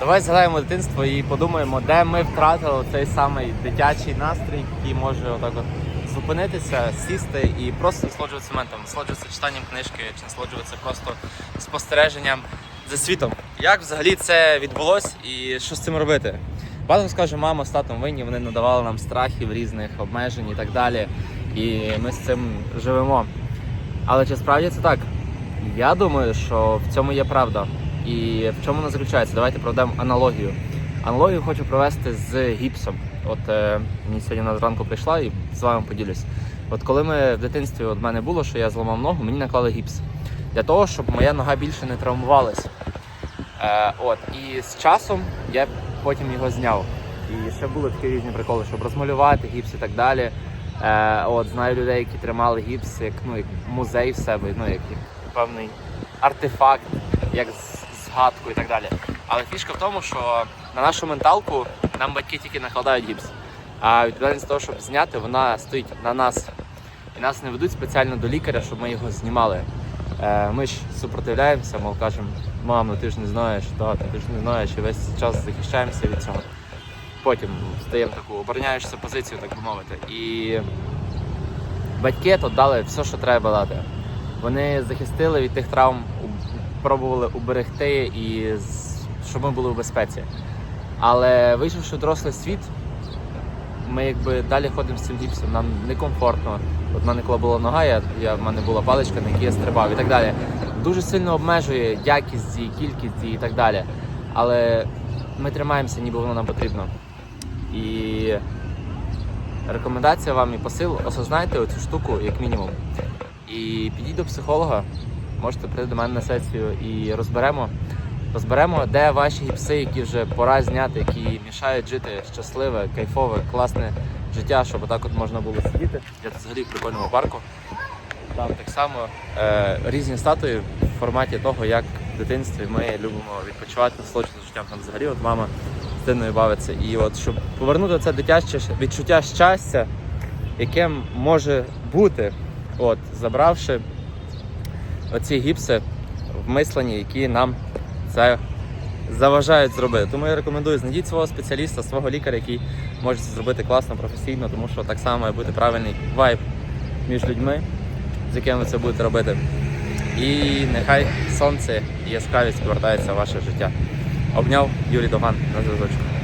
Давай згадаємо дитинство і подумаємо, де ми втратили цей самий дитячий настрій, який може отак от зупинитися, сісти і просто насолоджуватися моментом, насолоджуватися читанням книжки чи насолоджуватися просто спостереженням за світом. Як взагалі це відбулось і що з цим робити? Багато скаже, мама з татом винні, вони надавали нам страхів різних обмежень і так далі. І ми з цим живемо. Але чи справді це так? Я думаю, що в цьому є правда. І в чому вона заключається? Давайте проведемо аналогію. Аналогію хочу провести з гіпсом. От е, мені сьогодні на зранку прийшла і з вами поділюсь. От коли ми в дитинстві от в мене було, що я зламав ногу, мені наклали гіпс. Для того, щоб моя нога більше не травмувалась. Е, от, і з часом я потім його зняв. І ще були такі різні приколи, щоб розмалювати гіпс і так далі. Е, от, знаю людей, які тримали гіпс як, ну, як музей в себе, ну, як, як певний артефакт, як згадку і так далі. Але фішка в тому, що на нашу менталку нам батьки тільки накладають гіпс. А відповідальність того, щоб зняти, вона стоїть на нас. І нас не ведуть спеціально до лікаря, щоб ми його знімали. Е, ми ж супротивляємося, мов кажемо, мам, ну ти ж не знаєш, тато, ти ж не знаєш, і весь час захищаємося від цього. Потім стаємо таку обороняєшся позицію, так би мовити. І батьки тут дали все, що треба дати. Вони захистили від тих травм, пробували уберегти і щоб ми були в безпеці. Але вийшовши в дорослий світ, ми якби далі ходимо з цим гіпсом, нам некомфортно. От в мене коли була нога, я, я, в мене була паличка, на якій я стрибав і так далі. Дуже сильно обмежує якість її, кількість її і так далі. Але ми тримаємося, ніби воно нам потрібно. І рекомендація вам і посил, осознайте оцю штуку як мінімум. І підіть до психолога, можете прийти до мене на сесію і розберемо. Розберемо, де ваші гіпси, які вже пора зняти, які мішають жити щасливе, кайфове, класне життя, щоб отак от можна було сидіти. Я взагалі в прикольному парку. Там так само е, різні статуї в форматі того, як в дитинстві ми любимо відпочивати, насолоджуватися життям. Там взагалі от мама з дитиною бавиться. І от щоб повернути це дитяче відчуття щастя, яке може бути, от, забравши оці гіпси в мисленні, які нам це заважають зробити. Тому я рекомендую знайдіть свого спеціаліста, свого лікаря, який може це зробити класно, професійно, тому що так само має бути правильний вайб між людьми, з якими ви це будете робити. І нехай сонце і яскравість повертається в ваше життя. Обняв Юрій Доган на зв'язочку.